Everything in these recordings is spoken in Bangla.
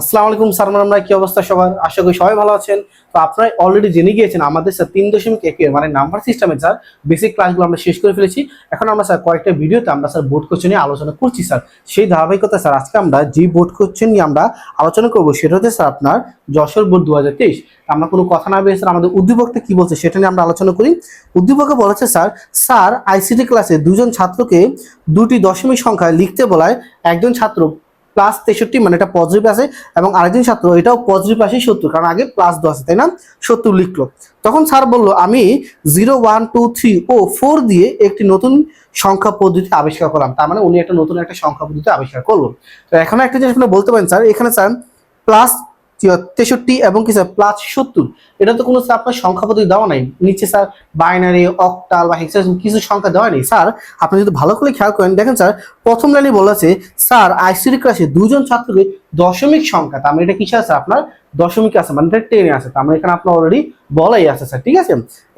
আসসালামু আলাইকুম স্যার, আমরা কি অবস্থা সবার? আশা করি সবাই ভালো আছেন। তো আপনারা অলরেডি জেনে গিয়েছেন, আমাদের স্যার তিন দশমিক একে মানে নাম্বার সিস্টেমে স্যার বেসিক ক্লাসগুলো আমরা শেষ করে ফেলেছি। এখন আমরা স্যার কয়েকটা ভিডিওতে আমরা স্যার বোর্ড কোশ্চেন নিয়ে আলোচনা করছি স্যার। সেই ধারাবাহিকতা স্যার, আজকে আমরা যে বোর্ড কোশ্চেন নিয়ে আমরা আলোচনা করব, সেটা হচ্ছে স্যার আপনার যশোর বোর্ড দু হাজার তেইশ আমরা কোনো কথা না বেরিয়ে স্যার আমাদের উদ্দীপকটা কী বলছে, সেটা নিয়ে আমরা আলোচনা করি। উদ্দীপকে বলেছে স্যার স্যার আইসিটি ক্লাসে দুজন ছাত্রকে দুটি দশমিক সংখ্যা লিখতে বলায় একজন ছাত্র প্লাস তেষট্টি মানে এটা পজিটিভ আছে এবং আরেকজন ছাত্র, এটাও পজিটিভ আসে সত্তর, কারণ আগে প্লাস দু আছে তাই না? সত্তর লিখলো। তখন স্যার বলল, আমি জিরো ওয়ান টু থ্রি ও ফোর দিয়ে একটি নতুন সংখ্যা পদ্ধতি আবিষ্কার করলাম। তার মানে উনি একটা নতুন একটা সংখ্যা পদ্ধতি আবিষ্কার করল। তো এখন একটা জিনিস বলতে পারেন, স্যার। এখানে স্যার প্লাস তেষট্টি এবং কি স্যার প্লাস সত্তর। এটা তো কোনো স্যার আপনার সংখ্যা পদ্ধতি দেওয়া নাই। নিচে স্যার বাইনারি অক্টাল বা হেক্সাডেসিমাল কিছু সংখ্যা দেওয়া নেই। স্যার আপনি যদি ভালো করে খেয়াল করেন, দেখেন স্যার প্রথম লাইনে বলেছে স্যার আইসিডি ক্লাসে দুজন ছাত্রকে দশমিক সংখ্যা, তার মানে এটা কিসে আছে আপনার? দশমিক আছে মানে এটা টেনে আছে, তার মানে এখানে আপনার অলরেডি বলাই আছে স্যার ঠিক আছে?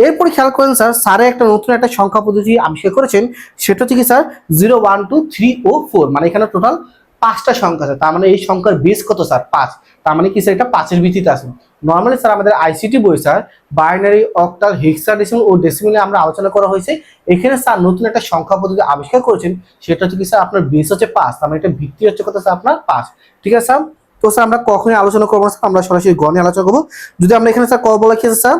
এরপরে খেয়াল করেন স্যার স্যারে একটা নতুন একটা সংখ্যা পদ্ধতি আবিষ্কার করেছেন, সেটা হচ্ছে কি sir zero one two three ও ফোর মানে এখানে টোটাল পাঁচটা সংখ্যা আছে, তার মানে এই সংখ্যার বেস কত স্যার পাঁচ। তার মানে কি স্যার এটা পাঁচের ভিত্তিতে আছে। নর্মালি স্যার আমাদের আইসিটি বই স্যার বাইনারি অক্টাল হেক্সাডেসিমাল ও ডেসিমালে আমরা আলোচনা করা হয়েছে। এখানে স্যার নতুন একটা সংখ্যা পদ্ধতি আবিষ্কার করেছেন, সেটা হচ্ছে কি স্যার আপনার বেস হচ্ছে পাঁচ, তার মানে এটা ভিত্তি হচ্ছে কত স্যার আপনার পাঁচ। ঠিক আছে স্যার তো স্যার আমরা কখনই আলোচনা করব স্যার আমরা সরাসরি গণে আলোচনা করব। যদি আমরা এখানে স্যার ক বলা স্যার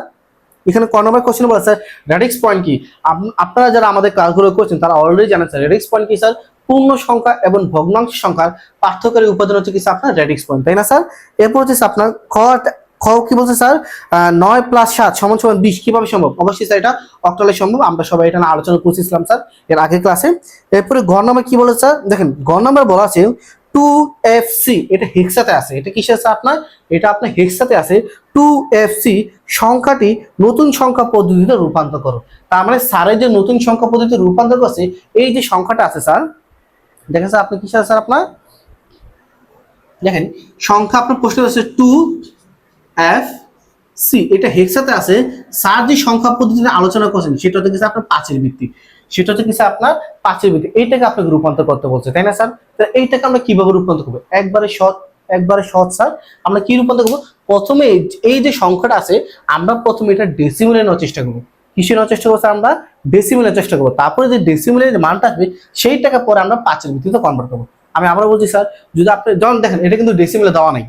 এখানে ক নম্বর কোশ্চেন বলা স্যার রেডিক্স পয়েন্ট কি? আপ- আপনারা যারা আমাদের ক্লাসগুলো করছেন, তারা অলরেডি জানেন স্যার রেডিক্স পয়েন্ট কি স্যার পূর্ণ সংখ্যা এবং ভগ্নাংশ সংখ্যার পার্থক্যের উপাদান হচ্ছে কি আপনার রেডিক্স পয়েন্ট তাই না স্যার এরপর হচ্ছে আপনার খ খ কি বলছে স্যার নয় প্লাস সাত সমান সমান বিশ, কীভাবে সম্ভব? অবশ্যই স্যার এটা অক্টালে সম্ভব। আমরা সবাই এটা আলোচনা করছিলাম স্যার এর আগের ক্লাসে এরপরে ঘর নম্বর কি বলে স্যার দেখেন, ঘর নম্বর বলা আছে টু এফ সি এটা হেক্সাতে আছে। এটা কিসে আছে আপনার? এটা আপনার হেক্সাতে আছে। টু এফ সি সংখ্যাটি নতুন সংখ্যা পদ্ধতিতে রূপান্তর করো। তার মানে স্যারের যে নতুন সংখ্যা পদ্ধতিতে রূপান্তর করছে, এই যে সংখ্যাটা আছে স্যার দেখেন স্যার আপনি কিসে স্যার আপনার? দেখেন, সংখ্যা আপনার প্রশ্ন আছে টু এফ সি এটা হেক্সাতে আছে। স্যার যে সংখ্যা পদ্ধতিতে আলোচনা করছেন, সেটা হচ্ছে কি আপনার পাঁচের ভিত্তি। সেটা হচ্ছে কি স্যার আপনার পাঁচের ভিত্তি। এইটাকে আপনাকে রূপান্তর করতে বলছে, তাই না স্যার? এইটাকে আমরা কীভাবে রূপান্তর করব? একবারে সৎ একবারে সৎ স্যার। আমরা কি রূপান্তর করব? প্রথমে এই যে সংখ্যাটা আছে, আমরা প্রথমে এটা ডেসিমেলে নেওয়ার চেষ্টা করব। কিসে নেওয়ার চেষ্টা স্যার আমরা ডেসিমেলের চেষ্টা করব। তারপরে যে ডেসিমেলের মানটা আসবে সেইটাকে পরে আমরা পাঁচের ভিত্তিতে কনভার্ট করব। আমি আবার বলছি স্যার যদি আপনি যখন দেখেন, এটা কিন্তু ডেসিমেলে দেওয়া নাই।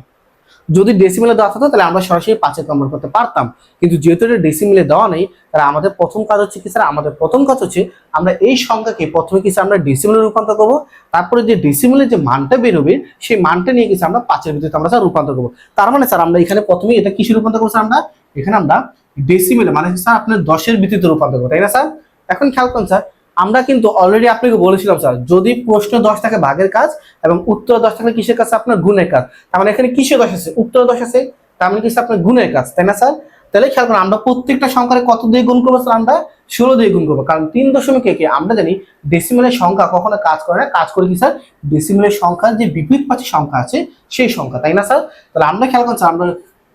যদি ডেসিমেলে দেওয়া থাকতো তাহলে আমরা সরাসরি পাঁচে কনভার্ট করতে পারতাম। কিন্তু যেহেতু এটা ডেসিমেলে দেওয়া নেই, তাহলে আমাদের প্রথম কাজ হচ্ছে কি স্যার আমাদের প্রথম কাজ হচ্ছে আমরা এই সংখ্যাকে প্রথমে কিছু আমরা ডেসিমেলে রূপান্তর করব। তারপরে যে ডেসিমেলের যে মানটা বেরোবে, সেই মানটা নিয়ে কিছু আমরা পাঁচের ভিত্তিতে আমরা স্যার রূপান্তর করব। তার মানে স্যার আমরা এখানে প্রথমে এটা কিসে রূপান্তর করব স্যার আমরা? এখানে আমরা ডেসিমেলে মানে স্যার, আপনার দশের ভিত্তিতে রূপান্তর করব তাই না স্যার? এখন খেয়াল করুন স্যার, আমরা কিন্তু অলরেডি আপনাকে বলেছিলাম স্যার, যদি প্রশ্ন দশ থাকে ভাগের কাজ এবং উত্তর দশ থাকলে কিসের কাজ, আপনার গুণের কাজ। তার মানে এখানে কিসের দশ আছে? উত্তর দশ আছে, তার মানে কিছু আপনার গুণের কাজ, তাই না স্যার? তাহলে খেয়াল করুন, আমরা প্রত্যেকটা সংখ্যারে কত দিয়ে গুণ করব স্যার আমরা? ষোলো দিয়ে গুণ করব, কারণ তিন দশমিক একে, আমরা জানি ডেসিমেলের সংখ্যা কখনো কাজ করে না, কাজ করে কি স্যার? ডেসিমেলের সংখ্যার যে বিপরীত পাচ্ছি সংখ্যা আছে, সেই সংখ্যা, তাই না স্যার? তাহলে আমরা খেয়াল করছি আমরা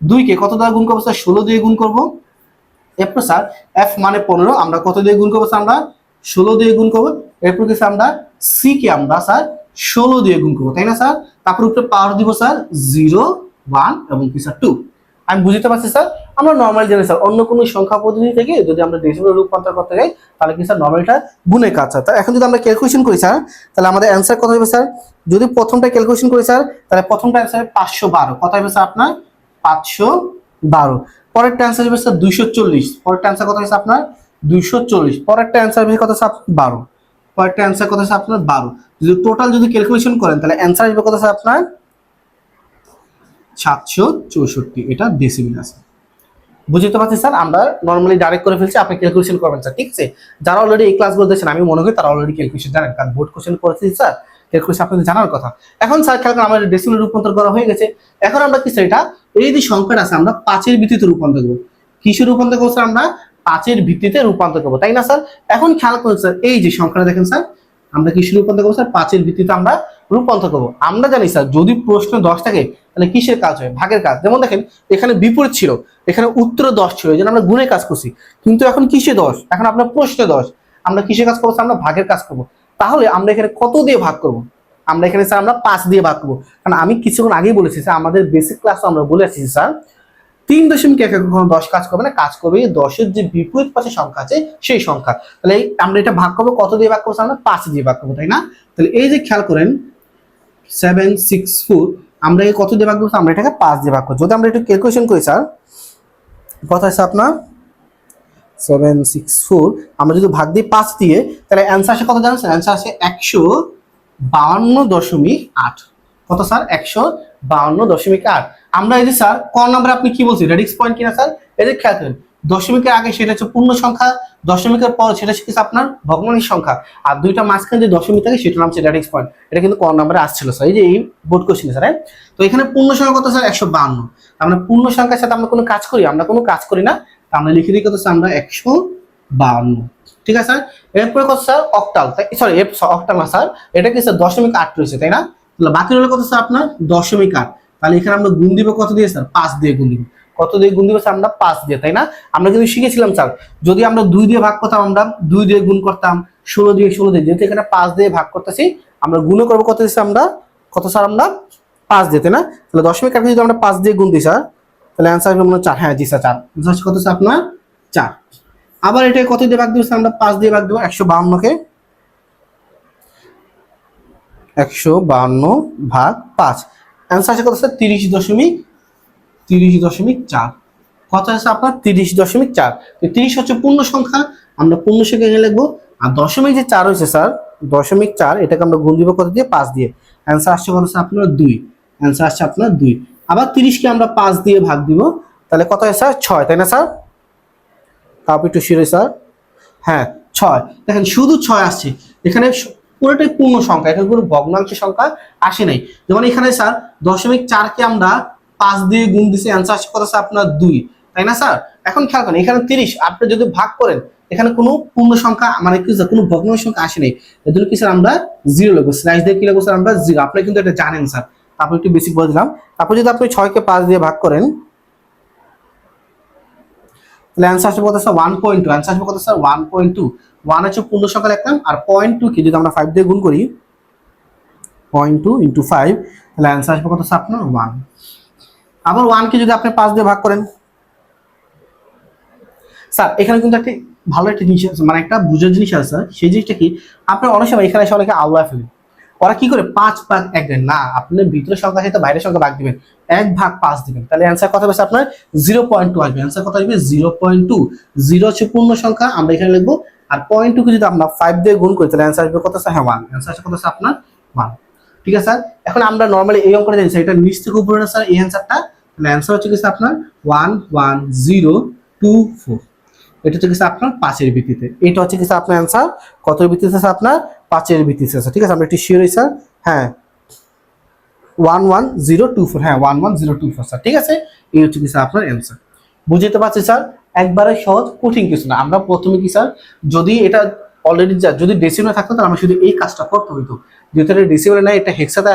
দুইকে কত দ্বারা গুণ করব স্যার? ষোলো দিয়ে গুণ করব। এরপর স্যার এফ মানে পনেরো, আমরা কত দিয়ে গুণ করব স্যার আমরা? ষোলো দিয়ে গুণ করব, এরপর কি স্যার আমরা? সি কে আমরা স্যার ষোলো দিয়ে গুণ করব, তাই না স্যার তারপর উপরে পাওয়ার দিব স্যার জিরো ওয়ান এবং কি স্যার টু আমি বুঝতে পারছি স্যার আমরা নর্মাল জানি স্যার অন্য কোনো সংখ্যা পদ্ধতি থেকে যদি আমরা ডেসিমেল রূপান্তর করতে যাই, তাহলে কি স্যার নর্মালটা গুণে কাজ স্যার এখন যদি আমরা ক্যালকুলেশন করি স্যার তাহলে আমাদের অ্যান্সার কত হবে স্যার যদি প্রথমটা ক্যালকুলেশন করি স্যার তাহলে প্রথমটা অ্যান্সার পাঁচশো বারো। কত হবে স্যার আপনার? পাঁচশো বারো। পরেরটা অ্যান্সার হবে স্যার দুইশো চল্লিশ। পরেরটা অ্যান্সার কত হয়েছে আপনার? দুইশো চল্লিশ। পরেরটা অ্যান্সার হবে কত স্যার বারো। পরেরটা অ্যান্সার কত স্যার আপনার? বারো। যদি টোটাল যদি ক্যালকুলেশন করেন, তাহলে অ্যান্সার আসবে কত স্যার আপনার? সাতশো চৌষট্টি। এটা ডেসিমিল আছে। বুঝতে পারছি স্যার আমরা নর্মালি ডাইরেক্ট করে ফেলছি, আপনি ক্যালকুলেশন করবেন স্যার ঠিক আছে? যারা অলরেডি এই ক্লাসগুলো দেখছেন আমি মনে করি তারা অলরেডি ক্যালকুলেশন জানেন, কারণ বোর্ড কোশ্চেন করেছি স্যার ক্যালকুলেশন আপনাদের জানার কথা। এখন স্যার খেয়াল আমাদের ডেসিমেল রূপান্তর করা হয়ে গেছে। এখন আমরা কি স্যার এটা এই যে সংখ্যাটা আছে, আমরা পাঁচের ভিত্তিতে রূপান্তর করব। কিসে রূপান্তর করব আমরা? পাঁচের ভিত্তিতে রূপান্তর করব, তাই না স্যার? এখন খেয়াল করুন স্যার, এই যে সংখ্যাটা দেখেন স্যার, আমরা কিসে রূপান্তর করব স্যার? পাঁচের ভিত্তিতে আমরা রূপান্তর করব। আমরা জানি স্যার, যদি প্রশ্ন দশ থাকে, তাহলে কিসের কাজ হয়? ভাগের কাজ। যেমন দেখেন, এখানে বিপরীত ছিল, এখানে উত্তর দশ ছিল, এই জন্য আমরা গুণের কাজ করছি। কিন্তু এখন কিসে দশ? এখন আপনার প্রশ্নে দশ। আমরা কিসের কাজ করব আমরা ভাগের কাজ করব। তাহলে আমরা এখানে কত দিয়ে ভাগ করব? আমরা এখানে স্যার আমরা পাঁচ দিয়ে ভাগ করব। কারণ আমি কিছুক্ষণ আগেই বলেছি স্যার আমাদের বেসিক ক্লাস আমরা বলে আসছি স্যার তিন দশমিক এক কখনো দশ কাজ করবে না, কাজ করবে দশের যে বিপরীত পাশে সংখ্যা আছে সেই সংখ্যা। তাহলে আমরা এটা ভাগ করব, কত দিয়ে ভাগ করব আমরা? পাঁচ দিয়ে ভাগ করব, তাই না? তাহলে এই যে খেয়াল করেন সেভেন সিক্স ফোর আমরা কত দিয়ে ভাগ করব আমরা এটাকে পাঁচ দিয়ে ভাগ করব। যদি আমরা একটু ক্যালকুলেশন করি স্যার কত আছে আপনার? সেভেন সিক্স ফোর আমরা যদি ভাগ দিই পাঁচ দিয়ে, তাহলে অ্যান্সার আসে কত জানেন স্যার অ্যান্সার আসে একশো বাউন্ন দশমিক আট। কত স্যার? একশো বাউন্ন দশমিক আট। আমরা এই যে স্যার, ক নাম্বার আপনি কি বলছেন? রেডিক্স পয়েন্ট কিনা স্যার? এই যে খেয়াল করেন, দশমিকের আগে সেটা হচ্ছে পূর্ণ সংখ্যা, দশমিকের পর সেটা হচ্ছে আপনার? ভগ্নাংশ সংখ্যা। আর দুইটা মাঝখানে যে দশমিক থাকে সেটা নাম হচ্ছে রেডিক্স পয়েন্ট। এটা কিন্তু ক নাম্বারে আসছিল স্যার। এই যে এই বোর্ড কোশ্চেন স্যার হ্যাঁ? তো এখানে পূর্ণ সংখ্যা কত স্যার? একশো বাউন্ন। আমরা পূর্ণ সংখ্যার সাথে আমরা কোনো কাজ করি? আমরা কোনো কাজ করি না। আমরা লিখে দিই কত স্যার? আমরা একশো বাউন্ন। ঠিক আছে? স্যার এরপরে কত স্যার অক্টাল তাই সরি এফ অক্টাল না স্যার এটা কি স্যার দশমিক আট রয়েছে, তাই না? তাহলে বাকি রইল কত স্যার আপনার? দশমিক আট। তাহলে এখানে আমরা গুণ দিব কত দিয়ে স্যার পাঁচ দিয়ে গুণ দিব। কত দিয়ে গুণ দিব স্যার আমরা পাঁচ দিয়ে, তাই না? আমরা কিন্তু শিখেছিলাম স্যার যদি আমরা দুই দিয়ে ভাগ করতাম আমরা দুই দিয়ে গুণ করতাম, ষোলো দিয়ে ষোলো দিয়ে, যেহেতু এখানে পাঁচ দিয়ে ভাগ করতেছি, আমরা গুণও করব কত দিচ্ছি আমরা? কত স্যার আমরা? পাঁচ দিয়ে, তাই না? তাহলে দশমিক আটকে যদি আমরা পাঁচ দিয়ে গুণ দিই স্যার তাহলে অ্যান্সার হবে মনে চার। হ্যাঁ জি স্যার চার। কত স্যার আপনার? চার। আবার এটা কত দিয়ে ভাগ স্যার আমরা পাঁচ দিয়ে ভাগ দেবো, একশো বাউন্নকে একশো বাউন্ন ভাগ পাঁচ। অ্যান্সার আছে কত স্যার তিরিশ দশমিক তিরিশ দশমিক চার। কত আছে আপনার? তিরিশ দশমিক চার। তিরিশ হচ্ছে পূর্ণ সংখ্যা। আমরা পূর্ণ সংখ্যা এখানে লিখব। আর দশমিক যে চার হয়েছে, স্যার, দশমিক চার, এটাকে আমরা গুণ দিব কত দিয়ে? পাঁচ দিয়ে। অ্যান্সার আসছে কত স্যার আপনার দুই। অ্যান্সার আসছে আপনার দুই। আবার তিরিশকে আমরা পাঁচ দিয়ে ভাগ দিব। তাহলে কত হয়, স্যার? ছয়, তাই না, স্যার? তারপর একটু শিরে স্যার হ্যাঁ ছয়। দেখেন, শুধু ছয় আসছে। এখানে পুরোটাই পূর্ণ সংখ্যা। এখানে কোনো ভগ্নাংশ সংখ্যা আসে নাই। যেমন এখানে, স্যার, দশমিক চারকে আমরা পাঁচ দিয়ে গুণ দিছি। অ্যান্সার আসছে কত, স্যার? আপনার দুই। তাই না, স্যার? এখন খেয়াল করেন, এখানে তিরিশ। আপনি যদি ভাগ করেন, এখানে কোনো পূর্ণ সংখ্যা মানে কি কোনো ভগ্নাংশ সংখ্যা আসে নাই। এর জন্য কি, স্যার, আমরা জিরো লিখব। স্ল্যাশ দিয়ে কি লিখব, স্যার, আমরা জিরো আপনি কিন্তু এটা জানেন, স্যার। তারপর একটু বেশি বলে দিলাম। তারপর যদি আপনি ছয়কে পাঁচ দিয়ে ভাগ করেন তাহলে অ্যান্সার আসবে কত sir one point two answer আসবে কত sir one point two one হচ্ছে পূর্ণ সংখ্যা লিখলাম আর পয়েন্ট টু কি? যদি আমরা ফাইভ দিয়ে গুণ করি পয়েন্ট টু ইন্টু ফাইভ তাহলে অ্যান্সার আসবে কত স্যার আপনার? ওয়ান আবার ওয়ানকে যদি আপনি পাঁচ দিয়ে ভাগ করেন স্যার এখানে কিন্তু একটি ভালো একটা জিনিস আছে মানে একটা বুঝার জিনিস আছে স্যার সেই জিনিসটা কি? আপনার অনেক সময় এখানে এসে অনেকে আল্লাহ ফেলে। ওরা কি করে? পাঁচ ভাগ এক দেন। না, আপনি ভিতরের সংখ্যা সাথে বাইরের সংখ্যা ভাগ দিবেন। এক ভাগ পাঁচ দিবেন। তাহলে অ্যান্সার কত হবে আপনার? জিরো পয়েন্ট টু আসবে। অ্যান্সার কত আসবে? জিরো পয়েন্ট টু জিরো হচ্ছে পূর্ণ সংখ্যা, আমরা এখানে লিখব। আর পয়েন্ট টুকে যদি আমরা ফাইভ দিয়ে গুণ করি, তাহলে অ্যান্সার আসবে কত হ্যাঁ ওয়ান অ্যান্সার কত আপনার? ওয়ান ঠিক আছে স্যার? এখন আমরা নর্মালি এই অঙ্কটা জানি স্যার, এটা নিচ থেকে উপরে না স্যার? এই অ্যান্সারটা তাহলে অ্যান্সার হচ্ছে কি স্যার আপনার? One one zero two four এটা হচ্ছে কি স্যার আপনার পাঁচের ভিত্তিতে। এটা হচ্ছে কি আপনার অ্যান্সার কত ভিত্তিতে স্যার আপনার? পাঁচের ভিত্তিতে স্যার ঠিক আছে, আমরা একটু শিওর স্যার হ্যাঁ। One one zero two four হ্যাঁ one one zero two four sir ঠিক আছে? এই হচ্ছে কি স্যার আপনার অ্যান্সার বুঝতে পারছি স্যার একবারে সহজ, কঠিন কিছু না। আমরা প্রথমে কি স্যার যদি এটা অলরেডি যদি ডেসিমে থাকতো, তাহলে আমরা শুধু এই কাজটা করতে হইতো। যেহেতু এটা ডেসিমে নাই, এটা হেক্সাতে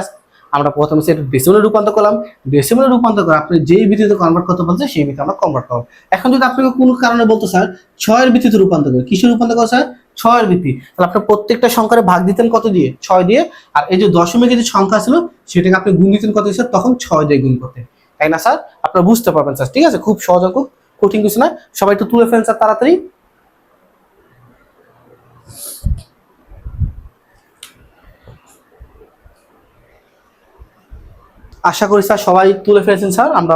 আমরা প্রথমে সেটা ডেসিমলে রূপান্তর করলাম। ডেসিমলে রূপান্তর করে আপনি যেই ভিত্তিতে কনভার্ট করতে বলছে সেই ভিত্তিতে আমরা কনভার্ট করব। এখন যদি আপনাকে কোনো কারণে বলতো স্যার ছয়ের ভিত্তিতে রূপান্তর করে কিসে রূপান্তর করে স্যার? ছয়ের ভিত্তি। তাহলে আপনার প্রত্যেকটা সংখ্যার ভাগ দিতেন কত দিয়ে? ছয় দিয়ে। আর এই যে দশমিকের যে সংখ্যা ছিল, সেটাকে আপনি গুণ দিতেন কত দিয়ে তখন ছয় দিয়ে গুণ করতেন। তাই না স্যার? আপনারা বুঝতে পারবেন স্যার। ঠিক আছে? খুব সহজ কঠিন কিছু না সবাই একটু তুলে ফেলেন স্যার তাড়াতাড়ি। আশা করি স্যার সবাই তুলে ফেলেছেন স্যার আমরা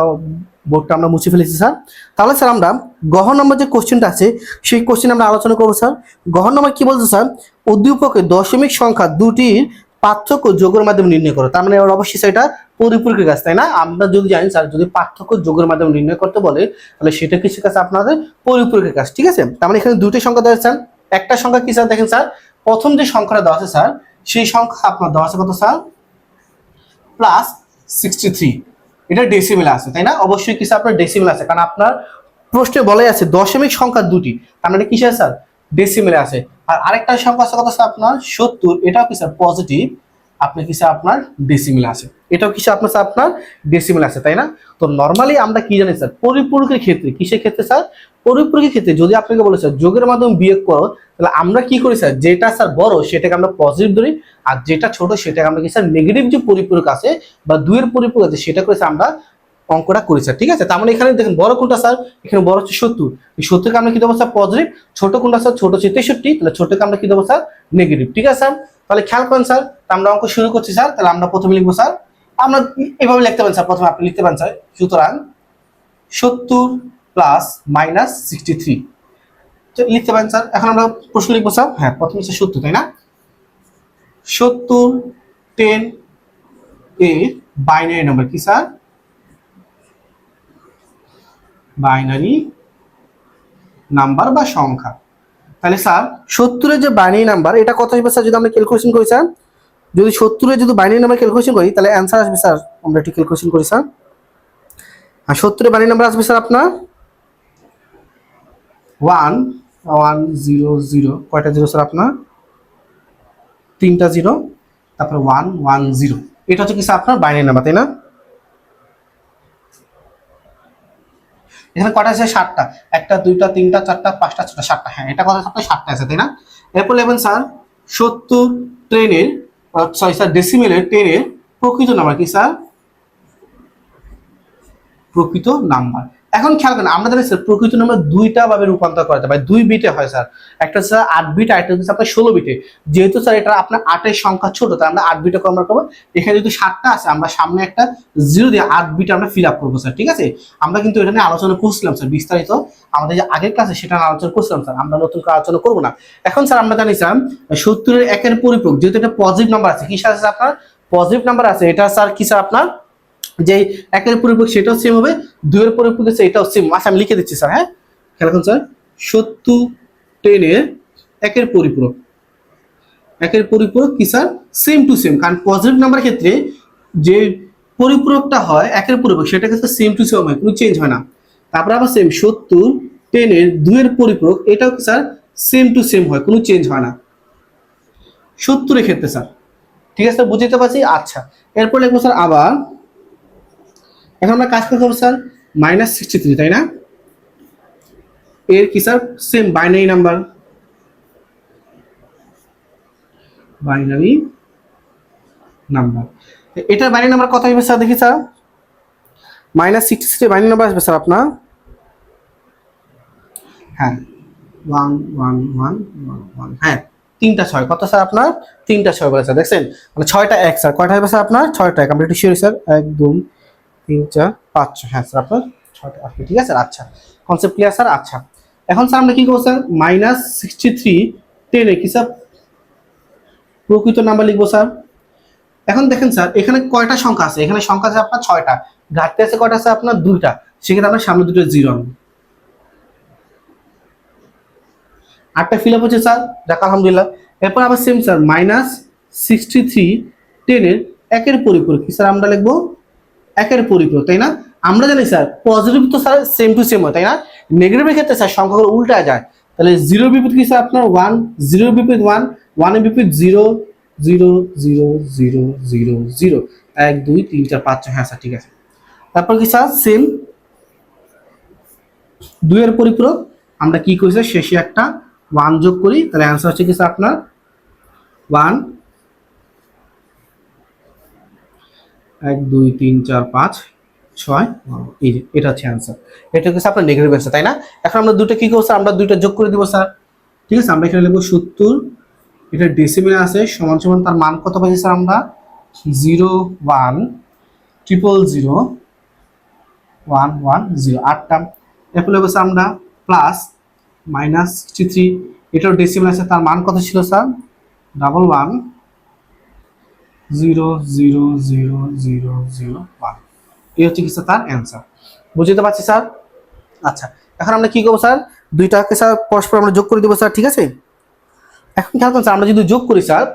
বোর্ডটা আমরা মুছে ফেলেছি স্যার। তাহলে স্যার আমরা গহ নম্বর যে কোশ্চেনটা আছে, সেই কোশ্চেন আমরা আলোচনা করব স্যার। গহ নম্বর কি বলছে স্যার? উদ্দীপকে দশমিক সংখ্যা দুটির পার্থক্য যোগের মাধ্যমে নির্ণয় করো। তার মানে অবশ্যই সেটা পরিপূরকের কাজ, তাই না? আমরা যদি জানি স্যার, যদি পার্থক্য যোগের মাধ্যমে নির্ণয় করতে বলে, তাহলে সেটা কিছু কাছে আপনাদের? পরিপূরকের কাজ, ঠিক আছে? তার মানে এখানে দুটি সংখ্যা দেওয়া স্যার। একটা সংখ্যা কি স্যার? দেখেন স্যার, প্রথম যে সংখ্যাটা দেওয়া আছে স্যার, সেই সংখ্যা আপনার দেওয়া আছে কত স্যার? প্লাস সিক্সটি থ্রি এটা ডেসিমেল আছে, তাই না? অবশ্যই কিছু আপনার ডেসিমেল আছে, কারণ আপনার প্রশ্নে বলাই আছে দশমিক সংখ্যা দুটি। তার মানে কিসে স্যার ডেসিমেলে আছে। আর আরেকটা সংখ্যা আছে কত আপনার? সত্তর। এটাও কি স্যার পজিটিভ আপনি কি স্যার আপনার ডেসিমেলে আছে। এটাও কিছু আপনার স্যার আপনার ডেসিমেল আছে, তাই না? তো নর্মালি আমরা কি জানি স্যার পরিপূরকের ক্ষেত্রে, কিসের ক্ষেত্রে স্যার পরিপূরকের ক্ষেত্রে যদি আপনাকে বলে স্যার যোগের মাধ্যমে বিয়োগ করো, তাহলে আমরা কি করি স্যার যেটা স্যার বড়, সেটাকে আমরা পজিটিভ ধরি, আর যেটা ছোট, সেটাকে আমরা কি স্যার নেগেটিভ যে পরিপূরক আছে বা দুইয়ের পরিপূরক আছে, সেটা করে আমরা অঙ্কটা করি স্যার ঠিক আছে? তার মানে এখানে দেখেন, বড় কোনটা স্যার এখানে বড় হচ্ছে সত্তর। সত্তরকে আমরা কি দেবো স্যার পজিটিভ ছোট কোনটা স্যার ছোট হচ্ছে তেষট্টি। তাহলে ছোটকে আমরা কি দেবো স্যার নেগেটিভ ঠিক আছে স্যার তাহলে খেয়াল করেন স্যার আমরা অঙ্ক শুরু করছি স্যার তাহলে আমরা প্রথমে লিখব স্যার আমরা এভাবে লিখতে পারেন স্যার, প্রথমে আপনি লিখতে পারেন, স্যার। সুতরাং সত্তর প্লাস মাইনাস সিক্সটি থ্রি লিখতে পারেন, স্যার। এখন আমরা প্রশ্ন লিখব, স্যার। হ্যাঁ প্রথমে হচ্ছে সত্তর, তাই না? সত্তর টেন এ বাইনারি নাম্বার কি, স্যার? বাইনারি নাম্বার বা সংখ্যা। তাহলে, স্যার, সত্তরের যে বাইনারি নাম্বার এটা কত হবে স্যার, যদি আমরা ক্যালকুলেশন করি, স্যার? যদি সত্তরের যদি বাইনারি নাম্বার ক্যালকুলেশন করি, তাহলে অ্যান্সার আসবে স্যার আমরা একটু ক্যালকুলেশন করি স্যার আর সত্তরের বাইনারি নাম্বার আসবে স্যার আপনার? ওয়ান ওয়ান জিরো জিরো কয়টা জিরো স্যার আপনার? তিনটা জিরো তারপরে ওয়ান ওয়ান জিরো এটা হচ্ছে কি স্যার আপনার বাইনারি নাম্বার তাই না? এখানে কটা আছে? সাতটা। একটা, দুইটা, তিনটা, চারটা, পাঁচটা ছটা সাতটা। হ্যাঁ এটা কথা আপনার সাতটা আছে, তাই না? এরপর লেবেন স্যার সত্তর ট্রেনের সরি স্যার ডেসিমেলের টেনের প্রকৃত নাম্বার কি স্যার প্রকৃত নাম্বার এখন খেয়াল করেন, আমরা জানি স্যার প্রকৃত নাম্বার দুইটা ভাবে রূপান্তর করা যায়। দুই বিটে হয় স্যার একটা স্যার আট বিট আর একটা হচ্ছে আপনার ষোলো বিটে যেহেতু স্যার এটা আপনার আটের সংখ্যা ছোট তাই আমরা আট বিটে কনভার্ট করব। এখানে যেহেতু সাতটা আছে, আমরা সামনে একটা জিরো দিয়ে আট বিট আমরা ফিল আপ করব স্যার ঠিক আছে? আমরা কিন্তু এটা নিয়ে আলোচনা করছিলাম স্যার বিস্তারিত। আমাদের যে আগের ক্লাসে সেটা আলোচনা করছিলাম স্যার আমরা নতুন করে আলোচনা করব না। এখন স্যার আমরা জানি স্যার সত্তরের একের পরিপূরক যেহেতু এটা পজিটিভ নাম্বার আছে, কি স্যার আপনার? পজিটিভ নাম্বার আছে, এটা স্যার কি স্যার আপনার? যে একের পরিপূরক সেটাও সেম হবে, দুইয়ের পরিপূরক আছে এটাও সেম আচ্ছা আমি লিখে দিচ্ছি, স্যার হ্যাঁ? খেয়াল স্যার। সত্তর টেনের একের পরিপূরক। একের পরিপূরক কি, স্যার? সেম টু সেম কারণ পজিটিভ নাম্বার ক্ষেত্রে যে পরিপূরকটা হয়, একের পরিপূরক সেটা ক্ষেত্রে সেম টু সেম হয় কোনো চেঞ্জ হয় না। তারপরে আবার সেম সত্তর টেনের দুইয়ের পরিপূরক, এটাও কি, স্যার? সেম টু সেম হয়, কোনো চেঞ্জ হয় না। সত্তরের ক্ষেত্রে, স্যার। ঠিক আছে বুঝতে পারছি? আচ্ছা। এরপর লিখব, স্যার, আবার এখন আমরা কাজ করতে হবে, স্যার মাইনাস সিক্সটি থ্রি তাই না? এর কি, sir? Same binary number binary number এটার বাইনারি নাম্বার কত হবে স্যার? দেখি, sir. Minus sixty three binary number আসবে, স্যার, আপনার? হ্যাঁ। One one one one one হ্যাঁ তিনটা ছয়। কত, স্যার, আপনার? তিনটা ছয় বলে স্যার দেখছেন? মানে ছয়টা এক, স্যার। কয়টা হবে, স্যার, আপনার? ছয়টা এক। আমরা একটু শিওর স্যার। এক, দুই তিন, চার, পাঁচ, ছয়। হ্যাঁ স্যার, আপনার ছয়টা আসবে ঠিক আছে? আচ্ছা কনসেপ্ট ক্লিয়ার স্যার? আচ্ছা। এখন, স্যার, আমরা কি করব, স্যার? মাইনাস সিক্সটি থ্রি টেনে কি, স্যার? প্রকৃত নাম্বার লিখব, স্যার। এখন দেখেন, স্যার, এখানে কয়টা সংখ্যা আছে? এখানে সংখ্যা আছে আপনার ছয়টা। ঘাটতি আছে কয়টা আছে আপনার দুইটা। সেক্ষেত্রে আপনার সামনে দুটো জিরো আনব। আটটা ফিল আপ হচ্ছে, স্যার। যাক, আলহামদুলিল্লাহ। এরপর আবার same sir minus sixty three টেনের একের পরিপূরক কি, স্যার? আমরা লিখব একের পরিপূরক, তাই না? আমরা জানি স্যার পজিটিভ তো স্যার সেম টু সেম হয়, তাই না? নেগেটিভের ক্ষেত্রে স্যার সংখ্যাগুলো উল্টা যায়। তাহলে জিরো বিপরীত কি স্যার আপনার? ওয়ান জিরো বিপরীত ওয়ান ওয়ানের বিপরীত zero zero zero zero zero zero এক, দুই, তিন, চার, পাঁচ, ছয় হ্যাঁ স্যার ঠিক আছে। তারপর কি স্যার সেম দুইয়ের পরিপূরক। আমরা কি করি স্যার শেষে একটা ওয়ান যোগ করি। তাহলে অ্যান্সার হচ্ছে কি স্যার আপনার? ওয়ান এক, দুই, তিন, চার, পাঁচ, ছয় এই এটা হচ্ছে অ্যান্সার এটা হচ্ছে আপনার নেগেটিভ অ্যান্সার তাই না? এখন আমরা দুটো কি করব স্যার? আমরা দুইটা যোগ করে দিব, স্যার। ঠিক আছে, আমরা এখানে লিখব সত্তর। এটা ডেসিমেল আছে, সমান সমান তার মান কত পাইছি, স্যার আমরা? Zero, one triple zero, one one, zero. আটটা। এরপর লিখব স্যার আমরা প্লাস মাইনাস সিক্সটি থ্রি এটাও ডেসিমেল আছে, তার মান কত ছিল, sir? Double one zero zero zero zero zero one এই হচ্ছে কি স্যার তার অ্যান্সার বুঝতে পারছি স্যার আচ্ছা এখন আমরা কি করব স্যার দুইটাকে স্যার পরস্পর আমরা যোগ করে দেবো স্যার ঠিক আছে? এখন খেয়াল স্যার আমরা যদি যোগ করি স্যার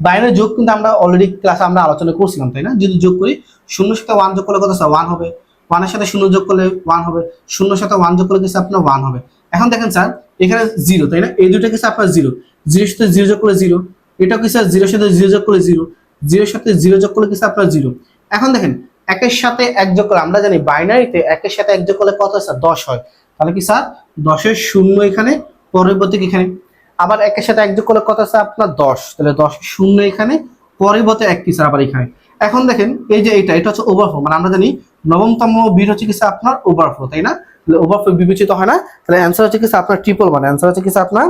বাইরের যোগ কিন্তু আমরা অলরেডি ক্লাসে আমরা আলোচনা করছিলাম, তাই না? যদি যোগ করি, শূন্যর সাথে ওয়ান যোগ করলে কত স্যার ওয়ান হবে। ওয়ানের সাথে শূন্য যোগ করলে ওয়ান হবে। শূন্যর সাথে ওয়ান যোগ করলে স্যার আপনার ওয়ান হবে। এখন দেখেন স্যার এখানে জিরো তাই না? এই দুটো কি স্যার আপনার জিরো জিরোর সাথে জিরো যোগ করলে জিরো এটা কি স্যার জিরোর সাথে জিরো যোগ করলে জিরো জিরোর সাথে জিরো যোগ করলে কি স্যার আপনার জিরো? এখন দেখেন, একের সাথে এক যোগ করলে, আমরা জানি বাইনারিতে একের সাথে এক যোগ করলে কত স্যার? দশ হয়। তাহলে কি স্যার? দশের শূন্য এখানে পরবর্তী এখানে। আবার একের সাথে এক যোগ করলে কত আছে আপনার দশ। তাহলে দশ শূন্য এখানে, পরিবর্তে এক কি স্যার আবার এখানে? এখন দেখেন, এই যে এটা এটা হচ্ছে ওভারফ্লো মানে আমরা জানি নবমতম বিট হচ্ছে কি স্যার আপনার ওভারফ্লো তাই না? তাহলে ওভারফ্লো বিবেচিত হয় না। তাহলে অ্যান্সার হচ্ছে কি স্যার আপনার ট্রিপল ওয়ান অ্যান্সার হচ্ছে কি স্যার আপনার?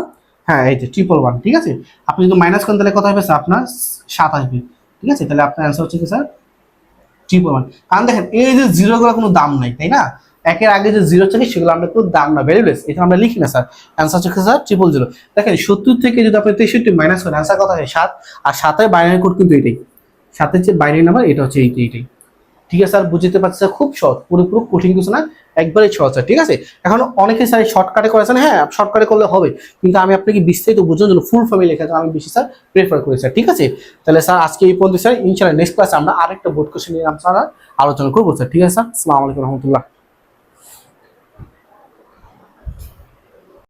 হ্যাঁ এই যে ট্রিপল ওয়ান ঠিক আছে? আপনি যদি মাইনাস করেন তাহলে কত হবে স্যার? আপনার সাত আসবে। ঠিক আছে? তাহলে আপনার অ্যান্সার হচ্ছে কি স্যার ট্রিপল ওয়ান কারণ দেখেন, এই যে জিরোগুলো কোনো দাম নাই, তাই না? একের আগে যে জিরো থাকে, সেগুলো আমরা কোনো দাম না ভ্যালুলেস এটা আমরা লিখি না স্যার অ্যান্সার হচ্ছে স্যার ট্রিপল জিরো দেখেন, সত্তর থেকে যদি আপনি তেষট্টি মাইনাস করেন অ্যান্সার কথা হয় সাত। আর সাতের বাইনারি কোড কিন্তু এটাই। সাতের যে বাইনারি নাম্বার এটা হচ্ছে এইটাই এইটাই। ঠিক আছে, স্যার বুঝতে পারছি, স্যার, খুব সহজ, পুরোপুরি কঠিন কিছু না একবারে সহজ, স্যার, ঠিক আছে? এখন অনেকে, স্যার শর্টকাটে করেছেন হ্যাঁ শর্টকাটে করলে হবে, কিন্তু আমি আপনাকে বিস্তারিত বোঝানোর জন্য ফুল ফ্যামিলি লেখা আমি বেশি, স্যার প্রেফার করি, স্যার, ঠিক আছে? তাহলে, স্যার, আজকে এই পর্যন্ত, স্যার ইনশাল্লাহ নেক্সট ক্লাসে আমরা আরেকটা বোর্ড কোশ্চেন নিয়ে আমরা আলোচনা করব, স্যার, ঠিক আছে, স্যার? আসসালামু আলাইকুম রহমতুল্লাহ।